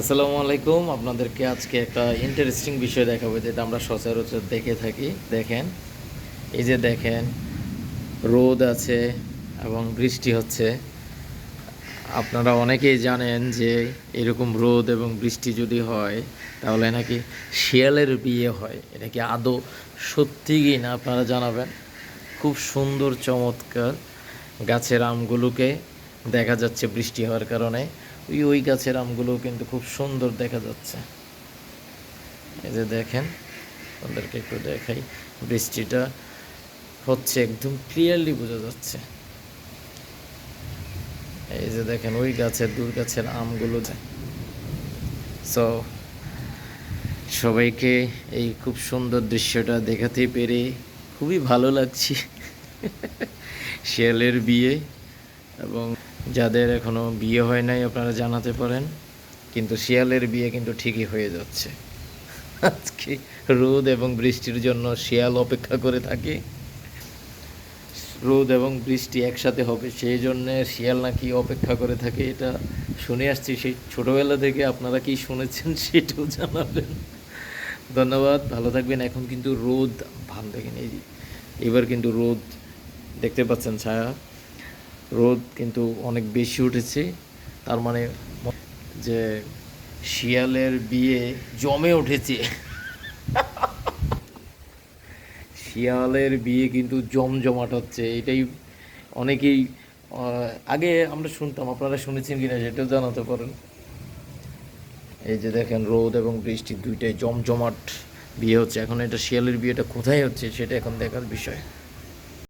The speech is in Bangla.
আসসালামু আলাইকুম। আপনাদেরকে আজকে একটা ইন্টারেস্টিং বিষয় দেখাবো যেটা আমরা সচরাচর দেখে থাকি। দেখেন, এই যে দেখেন, রোদ আছে এবং বৃষ্টি হচ্ছে। আপনারা অনেকেই জানেন যে এরকম রোদ এবং বৃষ্টি যদি হয়, তাহলে নাকি শিয়ালের বিয়ে হয়। এটা কি আদৌ সত্যি কি না আপনারা জানাবেন? খুব সুন্দর, চমৎকার গাছের আমগুলোকে দেখা যাচ্ছে বৃষ্টি হওয়ার কারণে। ওই ওই গাছের আমগুলোও কিন্তু খুব সুন্দর দেখা যাচ্ছে। এই যে দেখেন, আপনাদেরকে একটু দেখাই। বৃষ্টিটা হচ্ছে একদম ক্লিয়ারলি বোঝা যাচ্ছে। এই যে দেখেন, ওই গাছের দূর গাছের আমগুলো সো সবাইকে এই খুব সুন্দর দৃশ্যটা দেখাতে পেরে খুবই ভালো লাগছে। শিয়ালের বিয়ে এবং যাদের এখনও বিয়ে হয় নাই, আপনারা জানাতে পারেন। কিন্তু শিয়ালের বিয়ে কিন্তু ঠিকই হয়ে যাচ্ছে। আজকে রোদ এবং বৃষ্টির জন্য শিয়াল অপেক্ষা করে থাকে। রোদ এবং বৃষ্টি একসাথে হবে, সেই জন্য শিয়াল নাকি অপেক্ষা করে থাকে, এটা শুনে আসছি। সেই ছোটবেলা থেকে আপনারা কি শুনেছেন সেটাও জানাবেন। ধন্যবাদ, ভালো থাকবেন। এখন কিন্তু রোদ ভালো দেখেন, এই এবার কিন্তু রোদ দেখতে পাচ্ছেন ছায়া। রোদ কিন্তু অনেক বেশি উঠেছে। তার মানে যে শিয়ালের বিয়ে জমে উঠেছে। শিয়ালের বিয়ে কিন্তু জমজমাট হচ্ছে। এটাই অনেকেই আগে আমরা শুনতাম, আপনারা শুনেছেন কিনা সেটাও জানাতে পারেন। এই যে দেখেন রোদ এবং বৃষ্টি দুইটাই জমজমাট বিয়ে হচ্ছে। এখন এটা শিয়ালের বিয়েটা কোথায় হচ্ছে সেটা এখন দেখার বিষয়।